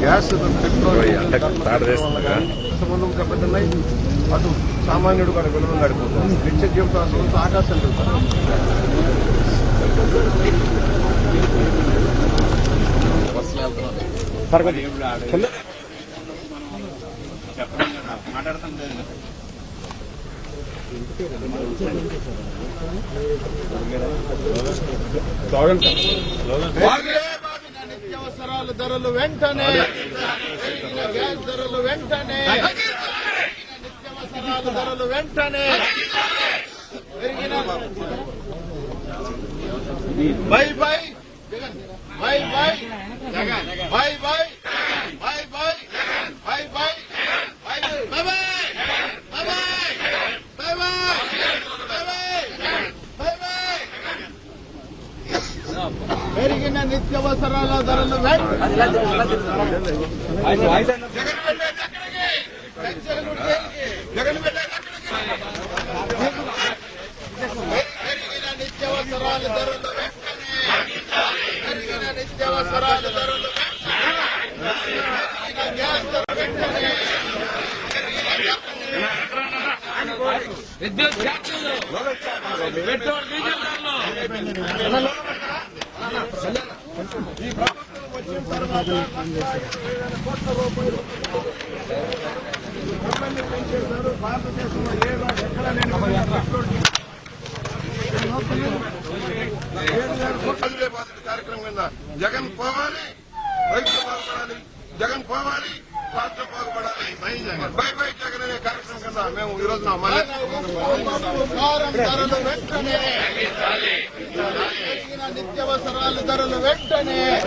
Gas petrol సంబంధం దెబ్బతిన్నాయి అటు సామాన్యుడు కూడా విలువ నడిపోతుంది నిత్య జీవితాలు ఆకాశం వెళ్తారు నిత్యావసరాల ధరలు వెంటనే. గ్యాస్ ధరలు వెంటనే. నిత్యావసరాల ధరలు వెంటనే. పెరిగిన బై బై. పెరిగిన నిత్యవసరాల ధరలు పెరిగిన ధరలు విద్యుత్ పెట్రోల్ డీజిల్ ధరలు. ఈ ప్రభుత్వం భారతదేశంలో ఏ ఎక్కడ నేను కార్యక్రమం కింద జగన్ పోవాలి రైతులు బాగుపడాలి జగన్ పోవాలి రాష్ట్రం బాగుపడాలి. Bye Jagan bye bye. మేము ఈరోజు నిత్యవసరాల ధరలు వెంటనే.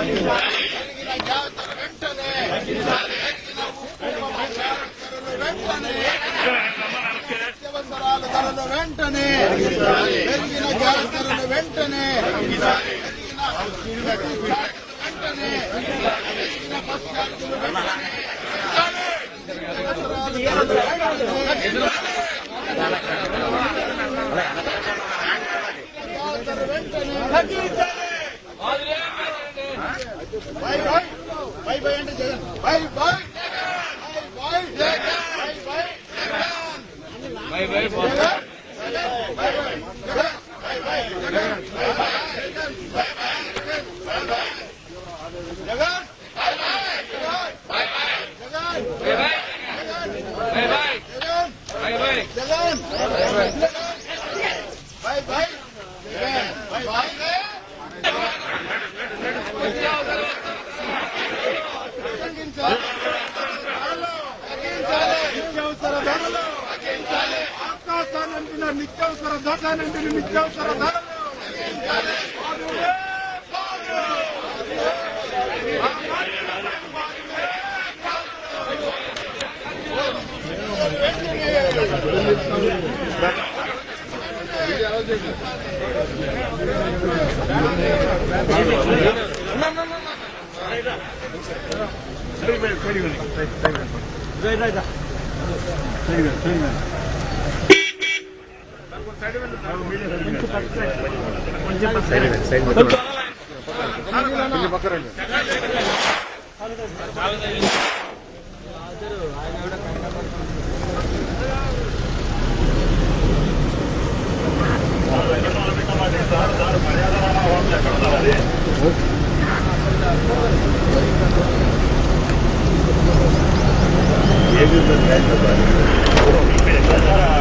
వెంటనే. నిత్యవసరాల ధరలు వెంటనే. పెరిగిన గ్యాస్ ధరలు వెంటనే. వెంటనే బస్ ఛార్జీలు వెంటనే. బై బై బై బై అంటే Jagan bye bye bye Jagan bye bye bye bye Jagan bye bye Jagan bye bye Jagan bye bye నిత్యవసర నిత్యవసర ధరలంటే నిత్యవసర ధరలు Thank you. సైడ్ పక్కరండి よろしくお願いします。